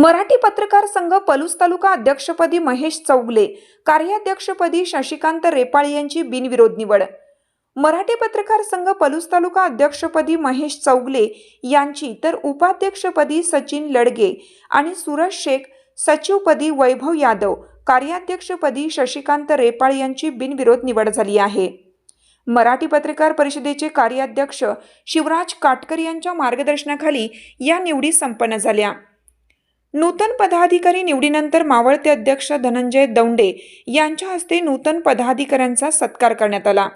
मराठी पत्रकार संघ पलूस तालुका अध्यक्षपदी महेश चौगले कार्याध्यक्षपदी शशिकांत रेपाळ यांची बिनविरोध निवड. मराठी पत्रकार संघ पलूस तालुका अध्यक्षपदी महेश चौगले यांची तर उपाध्यक्षपदी सचिन लडगे आणि सूरज शेख सचिवपदी वैभव यादव कार्याध्यक्षपदी शशिकांत रेपाळ यांची बिनविरोध निवड झाली आहे. मराठी पत्रकार परिषदेचे कार्याध्यक्ष शिवराज काटकर यांच्या मार्गदर्शनाखाली या निवडी संपन्न झाल्या. नूतन पदाधिकारी निवडीनंतर मावळते अध्यक्ष धनंजय दौंडे यांच्या हस्ते नूतन पदाधिकाऱ्यांचा सत्कार करण्यात आला.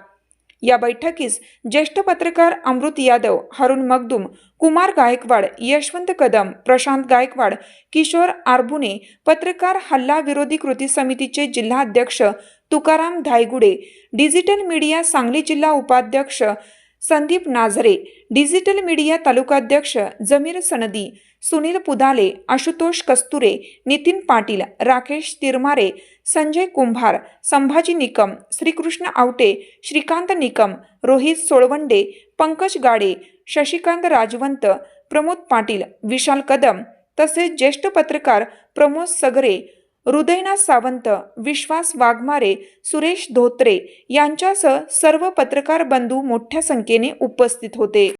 या बैठकीस ज्येष्ठ पत्रकार अमृत यादव हरुण मगदुम कुमार गायकवाड यशवंत कदम प्रशांत गायकवाड किशोर आरबुने पत्रकार हल्ला विरोधी कृती समितीचे जिल्हाध्यक्ष तुकाराम धायगुडे डिजिटल मीडिया सांगली जिल्हा उपाध्यक्ष संदीप नाझरे डिजिटल मीडिया तालुकाध्यक्ष जमीर सनदी सुनील पुदाले आशुतोष कस्तुरे नितीन पाटील राकेश तिरमारे संजय कुंभार संभाजी निकम श्रीकृष्ण आवटे श्रीकांत निकम रोहित सोळवंडे पंकज गाडे शशिकांत राजवंत प्रमोद पाटील विशाल कदम तसेच ज्येष्ठ पत्रकार प्रमोद सगरे हृदयनाथ सावंत विश्वास वाघमारे सुरेश धोत्रे यांच्यासह सर्व पत्रकार बंधू मोठ्या संख्येने उपस्थित होते.